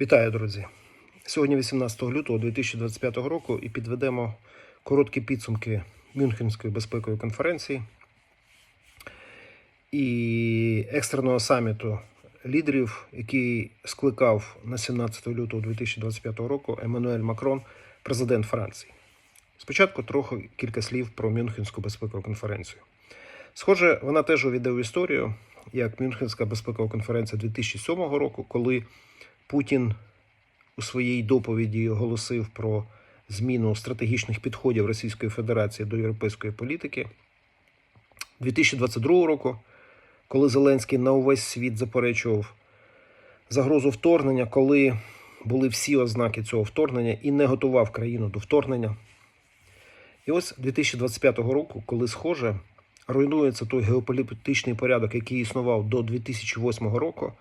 Вітаю, друзі! Сьогодні 18 лютого 2025 року і підведемо короткі підсумки Мюнхенської безпекової конференції і екстреного саміту лідерів, який скликав на 17 лютого 2025 року Еммануель Макрон, президент Франції. Спочатку трохи кілька слів про Мюнхенську безпекову конференцію. Схоже, вона теж увійде в історію як Мюнхенська безпекова конференція 2007 року, коли Путін у своїй доповіді оголосив про зміну стратегічних підходів Російської Федерації до європейської політики. 2022 року, коли Зеленський на увесь світ заперечував загрозу вторгнення, коли були всі ознаки цього вторгнення і не готував країну до вторгнення. І ось 2025 року, коли схоже, руйнується той геополітичний порядок, який існував до 2008 року,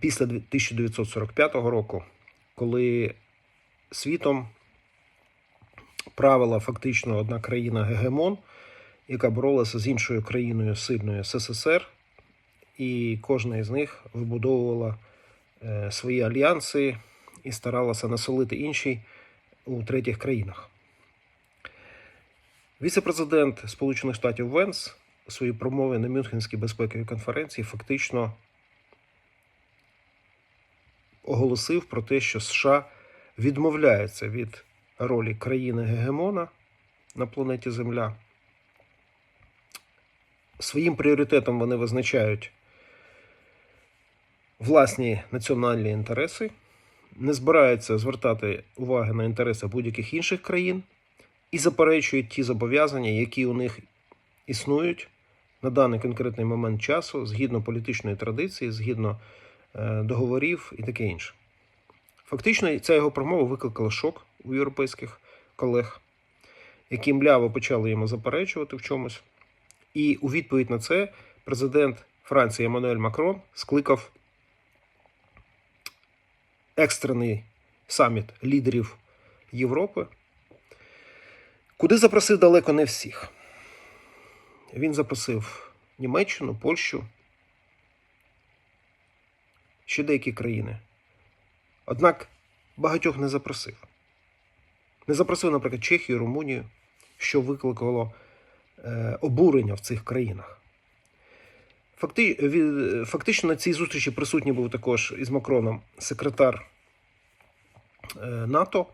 після 1945 року, коли світом правила фактично одна країна Гегемон, яка боролася з іншою країною сильною СССР, і кожна із них вибудовувала е, свої альянси і старалася насолити іншій у третіх країнах. Віце-президент Сполучених Штатів Венс у своїй промові на Мюнхенській безпековій конференції фактично оголосив про те, що США відмовляється від ролі країни Гегемона на планеті Земля. Своїм пріоритетом вони визначають власні національні інтереси, не збираються звертати уваги на інтереси будь-яких інших країн і заперечують ті зобов'язання, які у них існують на даний конкретний момент часу, згідно політичної традиції, згідно договорів і таке інше. Фактично, ця його промова викликала шок у європейських колег, які мляво почали йому заперечувати в чомусь. І у відповідь на це президент Франції Еммануель Макрон скликав екстрений саміт лідерів Європи, куди запросив далеко не всіх. Він запросив Німеччину, Польщу, ще деякі країни. Однак багатьох не запросив. Не запросив, наприклад, Чехію, Румунію, що викликало е, обурення в цих країнах. Фактично на цій зустрічі присутній був також із Макроном секретар е, НАТО.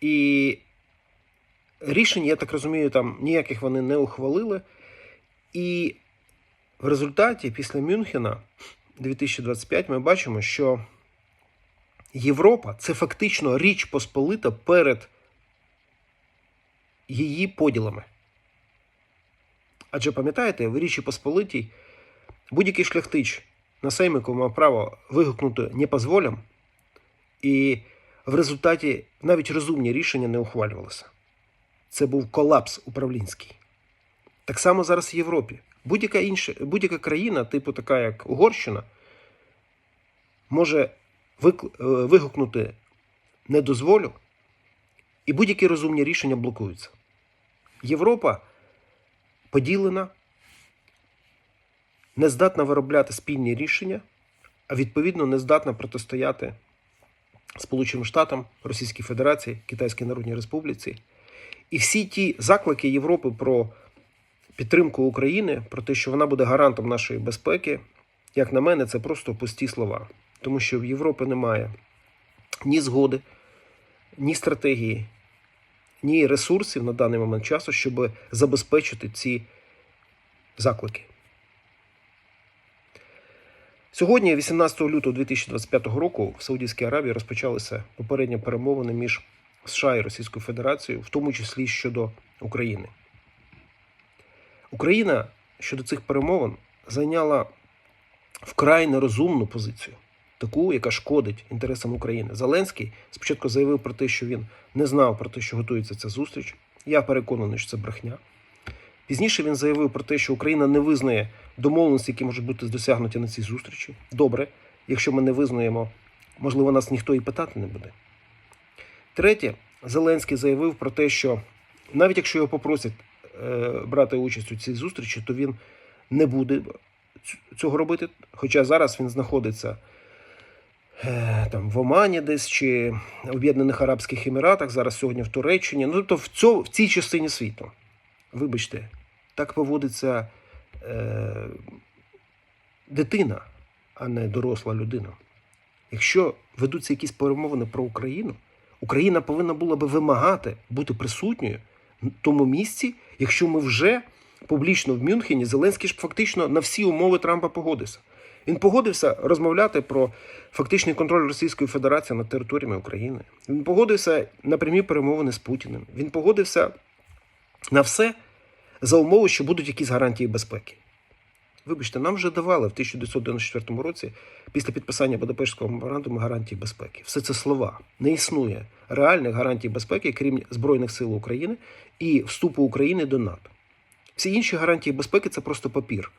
І рішень, я так розумію, там ніяких вони не ухвалили. І в результаті, після Мюнхена 2025, ми бачимо, що Європа це фактично річ посполита перед її поділами. Адже пам'ятаєте, в Річі Посполитій будь-який шляхтич на Сеймику мав право вигукнути не позволям, і в результаті навіть розумні рішення не ухвалювалися. Це був колапс управлінський. Так само зараз в Європі. Будь-яка інша, будь-яка країна, типу така, як Угорщина, може е, вигукнути не дозволю, і будь-які розумні рішення блокуються. Європа поділена, не здатна виробляти спільні рішення, а відповідно не здатна протистояти Сполученим Штатам, Російській Федерації, Китайській Народній Республіці. І всі ті заклики Європи про підтримку України, про те, що вона буде гарантом нашої безпеки, як на мене, це просто пусті слова. Тому що в Європі немає ні згоди, ні стратегії, ні ресурсів на даний момент часу, щоб забезпечити ці заклики. Сьогодні, 18 лютого 2025 року, в Саудівській Аравії розпочалися попередні перемовини між США і Російською Федерацією, в тому числі щодо України. Україна щодо цих перемовин зайняла вкрай нерозумну позицію, таку, яка шкодить інтересам України. Зеленський спочатку заявив про те, що він не знав про те, що готується ця зустріч. Я переконаний, що це брехня. Пізніше він заявив про те, що Україна не визнає домовленості, які можуть бути досягнуті на цій зустрічі. Добре, якщо ми не визнаємо, можливо, нас ніхто і питати не буде. Третє, Зеленський заявив про те, що навіть якщо його попросять брати участь у цій зустрічі, то він не буде цього робити. Хоча зараз він знаходиться е, там, в Омані десь чи Об'єднаних Арабських Еміратах, зараз сьогодні в Туреччині. Ну, тобто в, цьо, в цій частині світу. Вибачте, так поводиться е, дитина, а не доросла людина. Якщо ведуться якісь перемовини про Україну, Україна повинна була би вимагати бути присутньою в тому місці, якщо ми вже публічно в Мюнхені, Зеленський ж фактично на всі умови Трампа погодився. Він погодився розмовляти про фактичний контроль Російської Федерації над територіями України. Він погодився на прямі перемовини з Путіним. Він погодився на все за умови, що будуть якісь гарантії безпеки. Вибачте, нам вже давали в 1994 році, після підписання Будапештського меморандуму, гарантії безпеки. Все це слова. Не існує реальних гарантій безпеки, крім Збройних сил України і вступу України до НАТО. Всі інші гарантії безпеки це просто папір,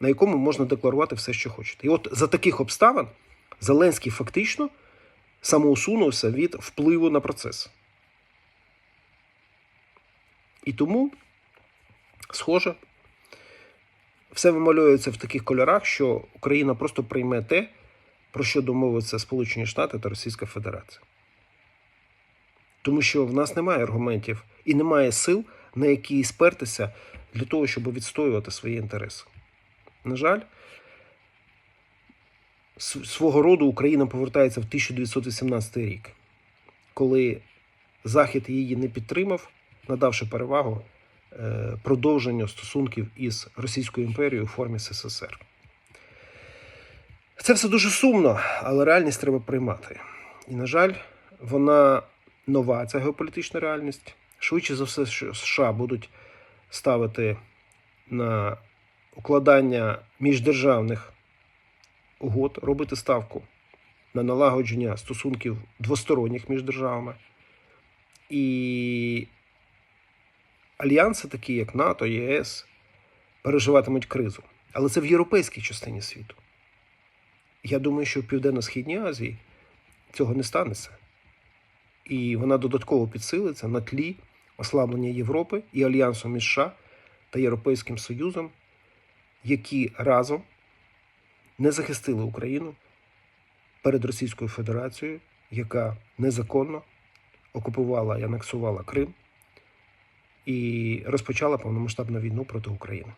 на якому можна декларувати все, що хочете. І от за таких обставин Зеленський фактично самоусунувся від впливу на процес. І тому, схоже, все вималюється в таких кольорах, що Україна просто прийме те, про що домовиться Сполучені Штати та Російська Федерація. Тому що в нас немає аргументів і немає сил, на які спертися для того, щоб відстоювати свої інтереси. На жаль, свого роду Україна повертається в 1918 рік, коли Захід її не підтримав, надавши перевагу е, продовженню стосунків із Російською імперією у формі СССР. Це все дуже сумно, але реальність треба приймати. І, на жаль, вона нова, ця геополітична реальність. Швидше за все, що США будуть ставити на укладання міждержавних угод, робити ставку на налагодження стосунків двосторонніх між державами. І альянси, такі як НАТО, ЄС, переживатимуть кризу. Але це в європейській частині світу. Я думаю, що в Південно-Східній Азії цього не станеться. І вона додатково підсилиться на тлі ослаблення Європи і альянсу між США та Європейським Союзом, які разом не захистили Україну перед Російською Федерацією, яка незаконно окупувала і анексувала Крим і розпочала повномасштабну війну проти України.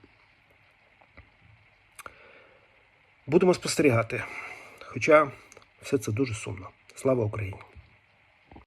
Будемо спостерігати. Хоча все це дуже сумно. Слава Україні!